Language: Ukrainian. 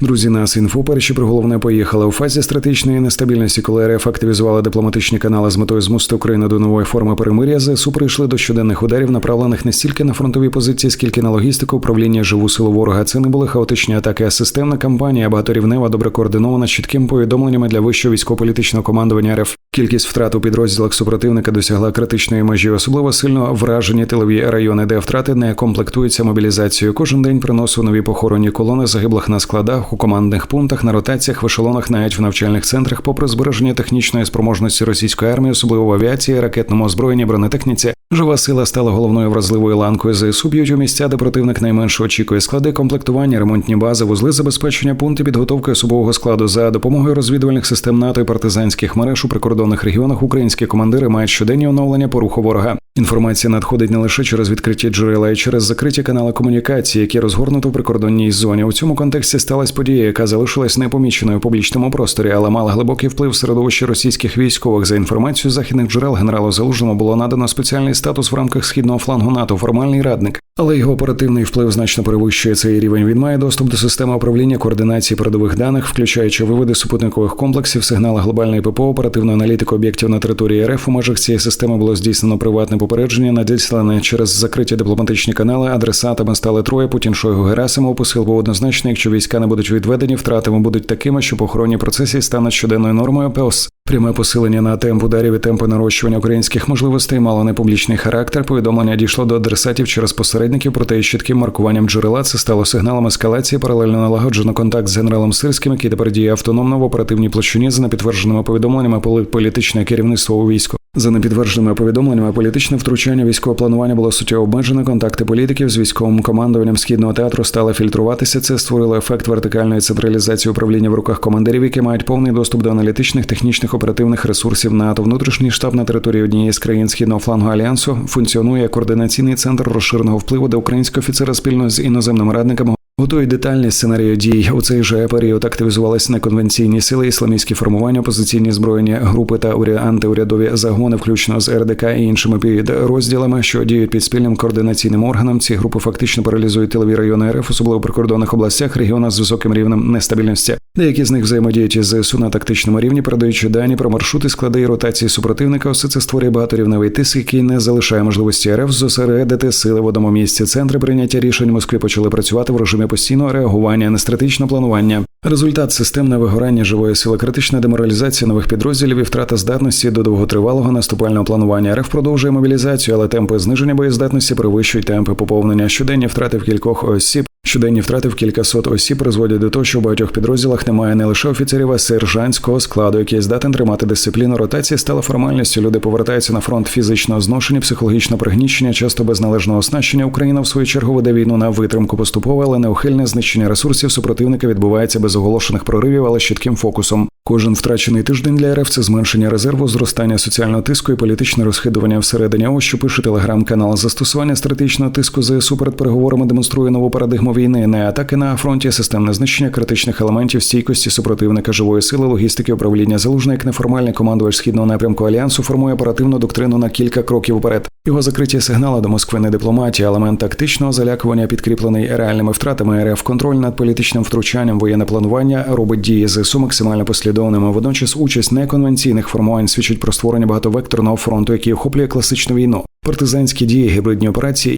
Друзі, нас інфо перші про головне поїхали у фазі стратегічної нестабільності, коли РФ активізували дипломатичні канали з метою змусити Україну до нової форми перемир'я. ЗСУ прийшли до щоденних ударів, направлених не стільки на фронтові позиції, скільки на логістику, управління живу силу ворога. Це не були хаотичні атаки, а системна кампанія, багаторівнева, добре координована з чітким повідомленнями для вищого військово-політичного командування РФ. Кількість втрат у підрозділах супротивника досягла критичної межі. Особливо сильно вражені тилові райони, де втрати не комплектуються мобілізацією. Кожен день приносив нові похоронні колони загиблих на складах, у командних пунктах, на ротаціях, в ешелонах, навіть в навчальних центрах, попри збереження технічної спроможності російської армії, особливо в авіації, ракетному озброєнні, бронетехніці. Жива сила стала головною вразливою ланкою ЗСУ б'ють у місця, де противник найменше очікує склади комплектування, ремонтні бази, вузли забезпечення, пункти підготовки особового складу за допомогою розвідувальних систем НАТО і партизанських мереж у прикордонних регіонах. Українські командири мають щоденні оновлення по руху ворога. Інформація надходить не лише через відкриті джерела, а й через закриті канали комунікації, які розгорнуто в прикордонній зоні. У цьому контексті сталася подія, яка залишилась непоміченою у публічному просторі, але мала глибокий вплив в середовище російських військових. За інформацією західних джерел генералу Залужному було надано спеціальний статус в рамках східного флангу НАТО, формальний радник. Але його оперативний вплив значно перевищує цей рівень. Він має доступ до системи управління координації передових даних, включаючи виводи супутникових комплексів, сигнали глобальної ППО, оперативну аналітику об'єктів на території РФ. У межах цієї системи було здійснено приватне попередження, надіслане через закриті дипломатичні канали. Адресатами стали троє Путін Шойгу Герасимов. Посил був однозначний, якщо війська не будуть відведені, втратами будуть такими, що похоронні процесі стануть щоденною нормою. ПОС Пряме посилення на темп ударів і темпи нарощування українських можливостей мало непублічний характер. Повідомлення дійшло до адресатів через посередників, проте із чітким маркуванням джерела це стало сигналом ескалації. Паралельно налагоджено контакт з генералом Сирським, який тепер діє автономно в оперативній площині за непідтвердженими повідомленнями політичне керівництво у війську. За непідтвердженими повідомленнями, політичне втручання військового планування було суттєво обмежено. Контакти політиків з військовим командуванням східного театру стали фільтруватися. Це створило ефект вертикальної централізації управління в руках командирів, які мають повний доступ до аналітичних, технічних оперативних ресурсів НАТО. Внутрішній штаб на території однієї з країн східного флангу альянсу функціонує як координаційний центр розширеного впливу, де українські офіцери спільно з іноземними радниками Готують детальні сценарії дій у цей же період активізувалися неконвенційні сили, ісламістські формування, опозиційні збройні групи та антиурядові загони, включно з РДК і іншими підрозділами, що діють під спільним координаційним органом. Ці групи фактично паралізують тилові райони РФ, особливо прикордонних областях, регіонах з високим рівнем нестабільності. Деякі з них взаємодіють із ЗСУ на тактичному рівні, передаючи дані про маршрути, склади і ротації супротивника. Усе це створює багаторівневий тиск, який не залишає можливості РФ зосередити сили в одному місці. Центри прийняття рішень Москви почали працювати в режимі постійного реагування на стратегічне планування. Результат системне вигорання живої сили, критична деморалізація нових підрозділів і втрата здатності до довготривалого наступального планування. РФ продовжує мобілізацію, але темпи зниження боєздатності перевищують темпи поповнення. Щоденні втрати в кількох осіб. Щоденні втрати в кількасот осіб призводять до того, що в багатьох підрозділах немає не лише офіцерів, а сержантського складу, який здатен тримати дисципліну. Ротації стала формальністю. Люди повертаються на фронт фізичного зношення, психологічного пригнічення, часто без належного оснащення. Україна в свою чергу веде війну на витримку поступове, але неухильне знищення ресурсів супротивника відбувається без оголошених проривів, але з чітким фокусом. Кожен втрачений тиждень для РФ – це зменшення резерву, зростання соціального тиску і політичне розхидування всередині. Ось що пише телеграм-канал. Застосування стратегічного тиску ЗСУ перед переговорами демонструє нову парадигму війни, не атаки на фронті, системне знищення критичних елементів стійкості супротивника живої сили, логістики, управління залужне, як неформальний командувач східного напрямку альянсу формує оперативну доктрину на кілька кроків вперед. Його закриті сигнали до Москви не дипломатія, елемент тактичного залякування, підкріплений реальними втратами РФ, контроль над політичним втручанням, воєнне планування робить дії ЗСУ максимально послідовними. Водночас участь неконвенційних формувань свідчить про створення багатовекторного фронту, який охоплює класичну війну. Партизанські дії, гібридні операції